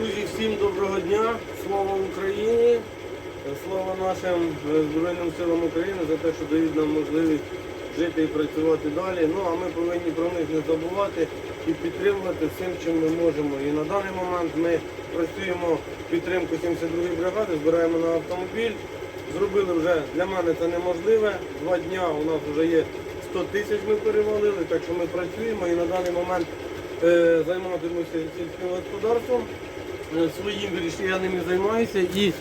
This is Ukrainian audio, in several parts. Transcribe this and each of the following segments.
Друзі, всім доброго дня! Слава Україні! Слава нашим е, Збройним силам України за те, що дають нам можливість жити і працювати далі. Ну а ми повинні про них не забувати і підтримувати всім, чим ми можемо. І на даний момент ми працюємо підтримку 72-ї бригади, збираємо на автомобіль. Зробили вже для мене це неможливе. Два дня у нас вже є 100 тисяч ми перевалили, так що ми працюємо і на даний момент е, займатимуся сільським господарством. Е, Своїм вірніше, я ними займаюся. І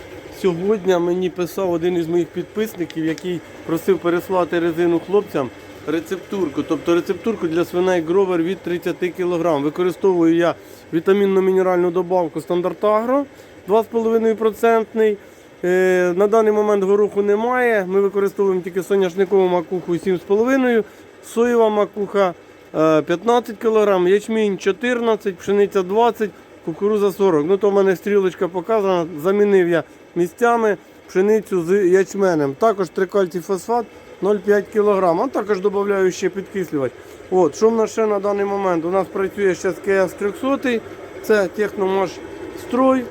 сьогодні мені писав один із моїх підписників, який просив переслати резину хлопцям. Рецептурку, тобто рецептурку для свиней гровер від 30 кг. Використовую я вітамінно-мінеральну добавку стандарт Агро 2,5%. Е, На даний момент гороху немає. Ми використовуємо тільки соняшникову макуху 7,5, соєва макуха е, 15 кг, ячмінь 14, пшениця 20, кукуруза 40. Ну то в мене стрілочка показана. Замінив я місцями пшеницю з ячменем. Також трикальцій фосфат 0,5 кг. А також додаю ще підкислювач. От, що в нас ще на даний момент? У нас працює ще КС 300, це техномаш строй.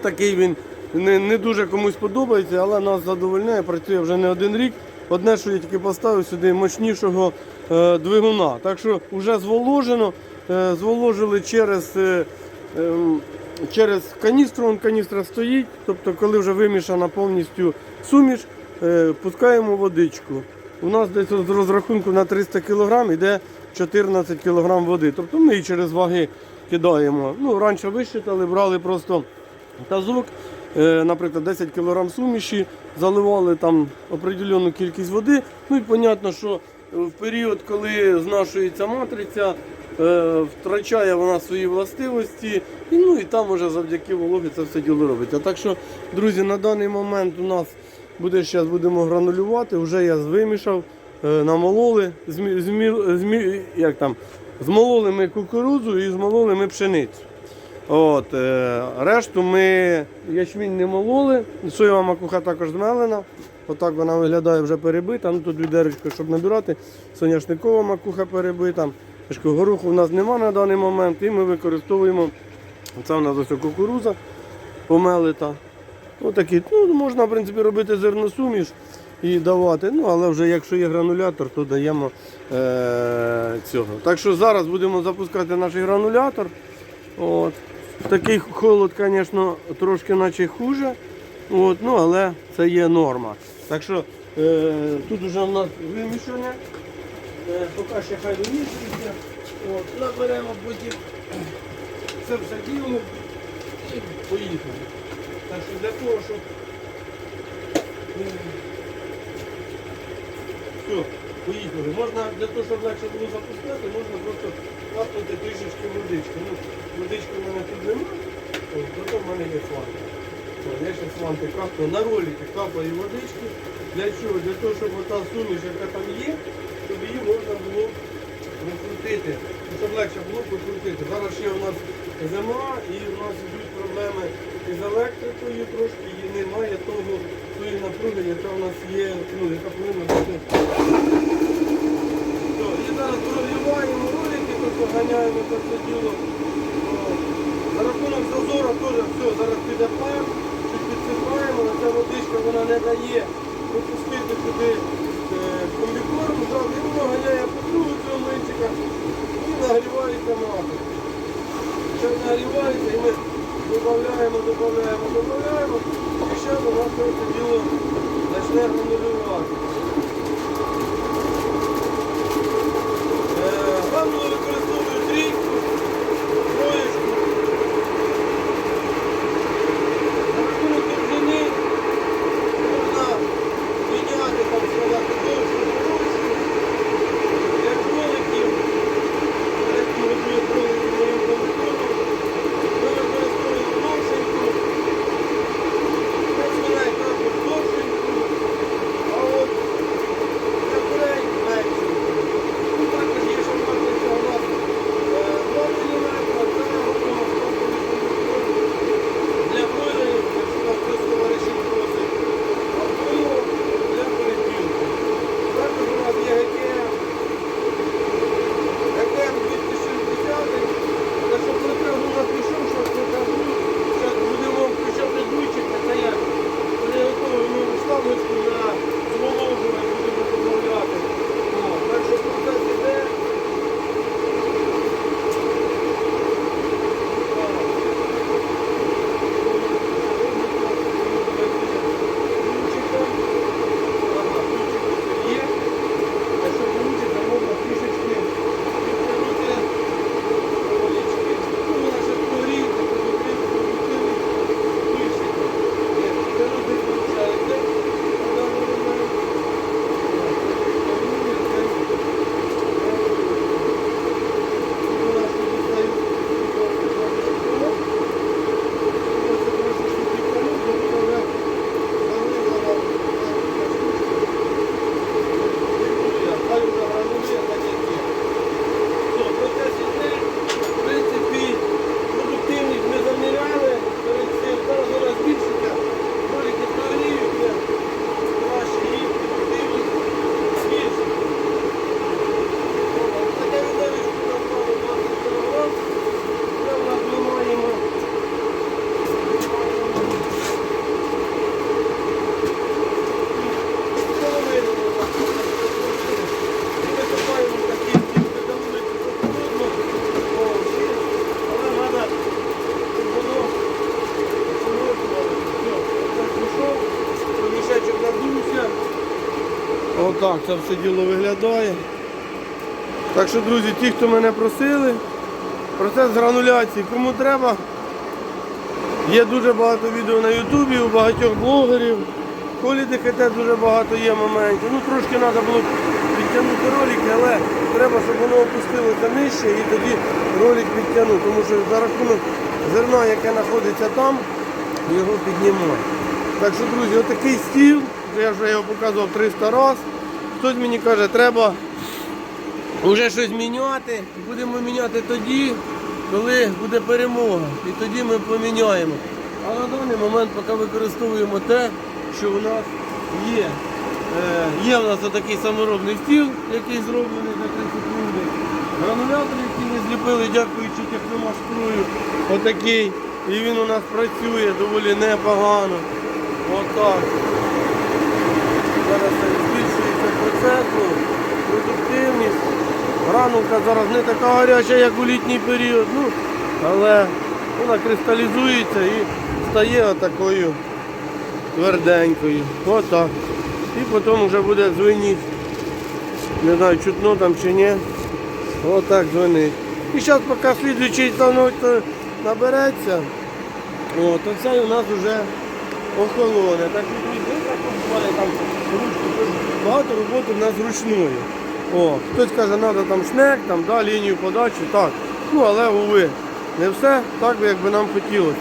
Такий він не, не дуже комусь подобається, але нас задовольняє, працює вже не один рік. Одне, що я тільки поставив сюди мощнішого е, двигуна. Так що вже зволожено, е, зволожили через, е, через каністру, Вон каністра стоїть. Тобто, коли вже вимішана повністю суміш, е, пускаємо водичку. У нас десь з розрахунку на 300 кг йде 14 кг води. Тобто ми її через ваги кидаємо. Ну, раніше висчитали, брали просто тазок, е, наприклад, 10 кг суміші, заливали там определену кількість води. Ну і зрозуміло, що в період, коли знашується матриця, е, втрачає вона свої властивості, і, ну і там вже завдяки вологі це все діло робиться. Так що, друзі, на даний момент у нас буде зараз будемо гранулювати, вже я вимішав, е, намололи, змі, змі, змі, як там, змололи ми кукурудзу і змололи ми пшеницю. От, е, решту ми ячмінь не мололи, соєва макуха також змелена. Отак вона виглядає вже перебита. Ну тут відеречко, щоб набирати. Соняшникова макуха перебита. Гороху в нас нема на даний момент і ми використовуємо. Це у нас ось кукуруза помелита. Отакі. Ну, можна в принципі робити зерносуміш і давати. Ну, але вже якщо є гранулятор, то даємо е- цього. Так що зараз будемо запускати наш гранулятор. От. Такий холод, звісно, трошки наче хуже. От, ну, але це є норма. Так що е, тут вже в нас вимішане. Е, поки ще хай вимішується. От, наберемо потім це все діло і поїхали. Так що для того, щоб. е, Все, поїхали. Можна для того, щоб легше було запускати, можна просто капнути трішечки водички. Ну, водички в мене тут немає, зато в мене є фланка. От, Я ще фланки капну, на ролики капаю водички. Для чого? Для того, щоб ота суміш, яка там є, можна було прокрутити. Ну, Щоб легше було прокрутити. Зараз ще у нас зима і у нас йдуть проблеми із електрикою трошки, і немає того, тої напруги, яка у нас є, ну, яка повинна бути. І зараз прогріваємо ролики, тобто ганяємо це все діло. За рахунок зазора теж все, зараз піде чуть підсипаємо, але ця водичка вона не дає пропустити туди е, там воно ганяє по другу млинчика і нагрівається мати. Ще нагрівається і ми додаємо, додаємо, додаємо, і ще у нас це діло почне гранулювати. Отак це все діло виглядає. Так що, друзі, ті, хто мене просили, процес грануляції, кому треба, є дуже багато відео на Ютубі, у багатьох блогерів. Колі ДХТ дуже багато є моментів. Ну трошки треба було підтягнути ролики, але треба, щоб воно опустилося нижче і тоді ролик підтягнути. Тому що за рахунок зерна, яке знаходиться там, його піднімає. Так що, друзі, отакий стіл, я вже його показував 300 разів. Хтось мені каже, треба вже щось міняти. Будемо міняти тоді, коли буде перемога. І тоді ми поміняємо. А на даний момент поки використовуємо те, що у нас є. Е, є у нас отакий саморобний стіл, який зроблений за 3 секунди. Гранулятор, який ми зліпили, дякуючи техномашкрою. Отакий. І він у нас працює доволі непогано. Отак. Зараз збільшується ну, продуктивність. Гранулка зараз не така гаряча, як у літній період, ну, але вона кристалізується і стає отакою тверденькою. Отак. І потім вже буде дзвонити. Не знаю, чутно там чи ні. Отак дзвонить. І зараз поки слідуючий станок набереться, о, то це у нас вже охолоне. Так що буває там ручку, багато роботи в нас ручної. О, хтось каже, треба там шнек, там, да, лінію подачі, так. Ну, але уви, не все так, як би нам хотілося.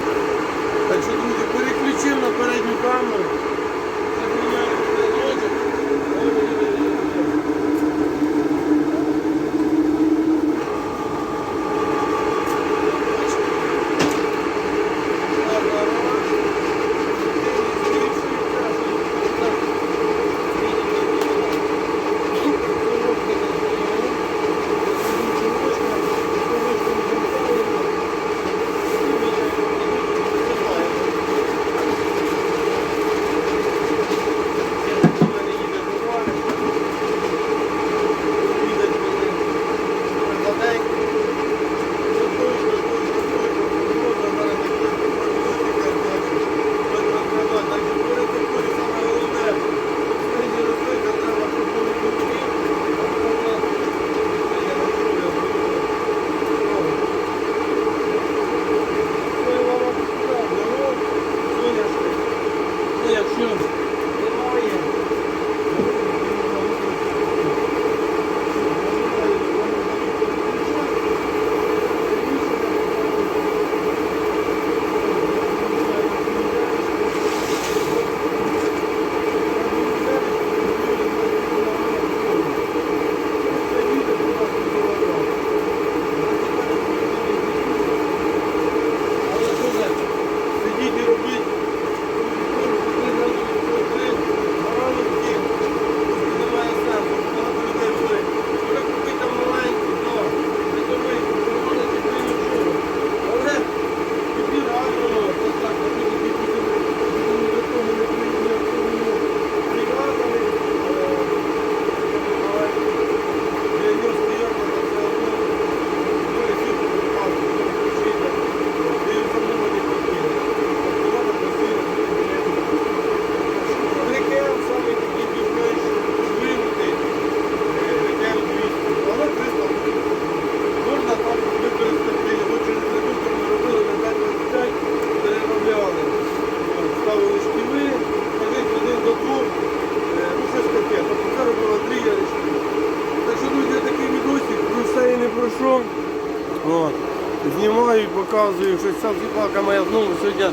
Знімаю що ця зіпалка моя знову сьогодні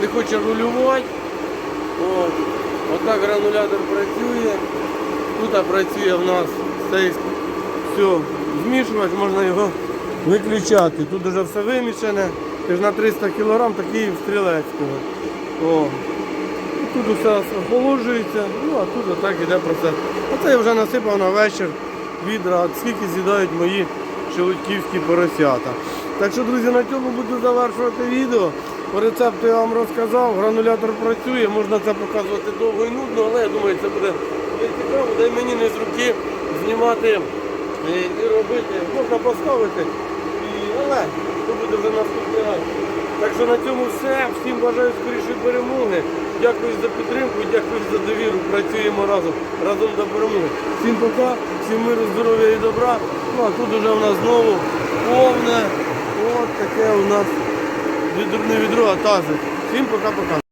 не хоче рулювати. От. Отак гранулятор працює. Тут працює в нас цей все змішувач, можна його виключати. Тут вже все вимішане. Це ж на 300 кг такий стрілецького. О. Тут все охолоджується, ну а тут отак іде процес. Оце я вже насипав на вечір відра, скільки з'їдають мої шелудьківські поросята. Так що, друзі, на цьому буду завершувати відео. По рецепту я вам розказав, гранулятор працює, можна це показувати довго і нудно, але я думаю, це буде цікаво, дай мені не з руки знімати і робити. Можна поставити, але це буде вже наступний раз. Так що на цьому все. Всім бажаю скорішої перемоги. Дякую за підтримку, дякую за довіру. Працюємо разом, разом до перемоги. Всім пока, всім миру, здоров'я і добра. Ну а тут уже в нас знову повне. Ось таке у нас відрубне відро, а тазик. Всім пока-пока.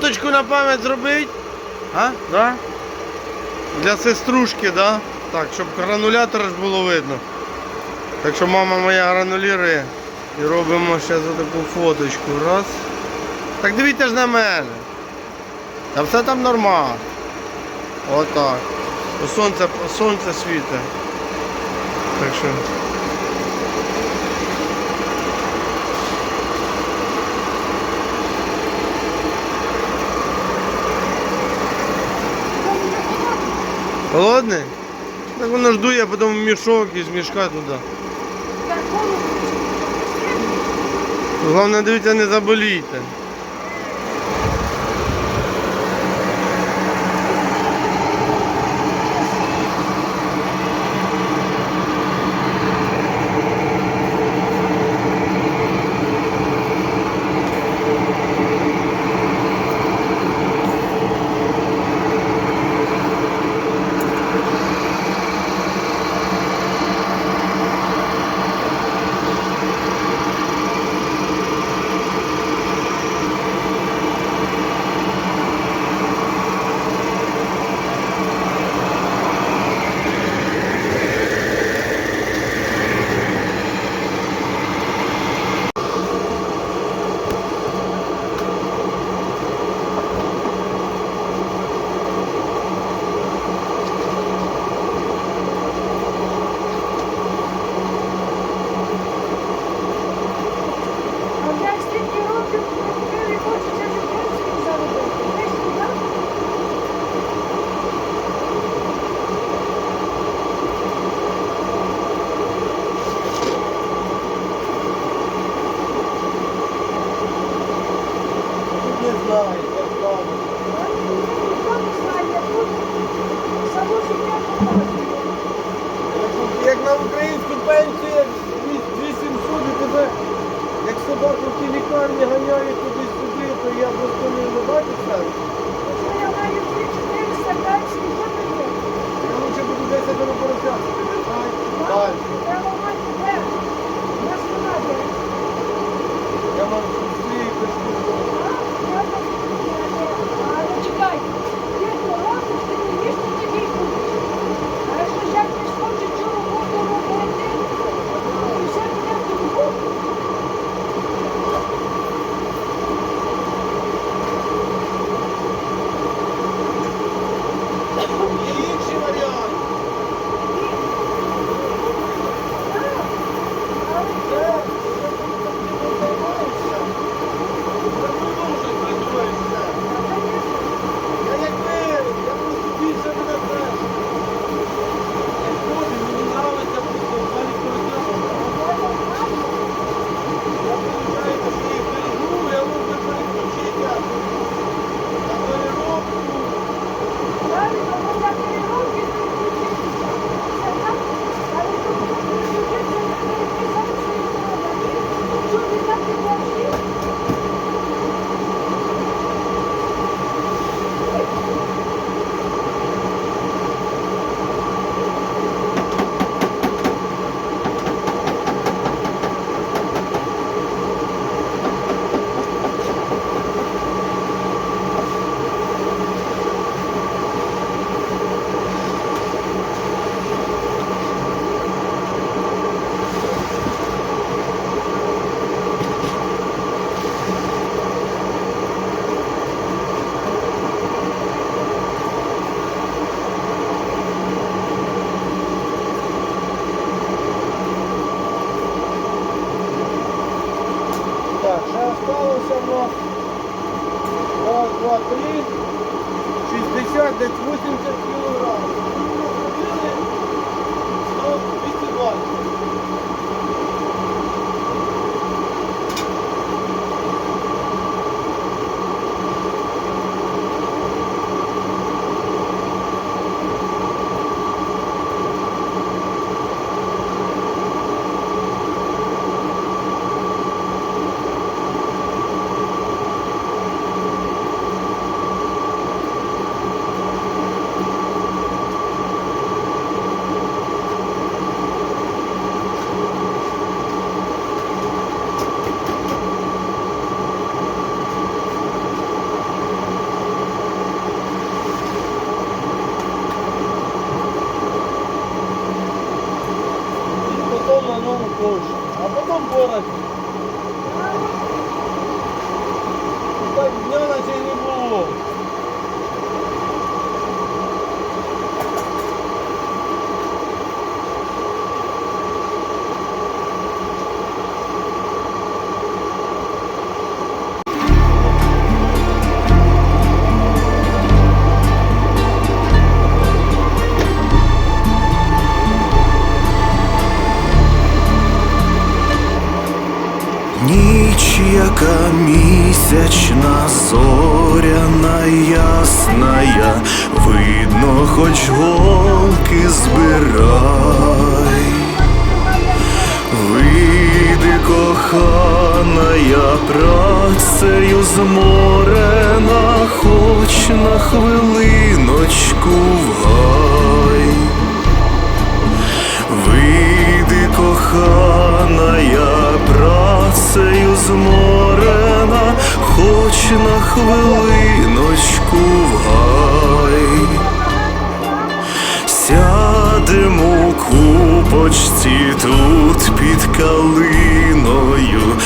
Фоточку на пам'ять зробить? А? Да? Для сеструшки, да? Так, щоб гранулятор ж було видно. Так що мама моя гранулірує. І робимо ще за таку фоточку. Раз. Так дивіться ж на мене. Та все там нормально. Отак. Сонце, сонце світить. Так що... Холодне? Так воно жду, я потім мішок із мішка туди. Головне, дивіться, не заболійте. 63, 60, десь 80 км. Кохана, я працею зморена, хоч на хвилиночку в гай. Вийди, кохана, я працею зморена, хоч на хвилиночку диму купочці тут під калиною.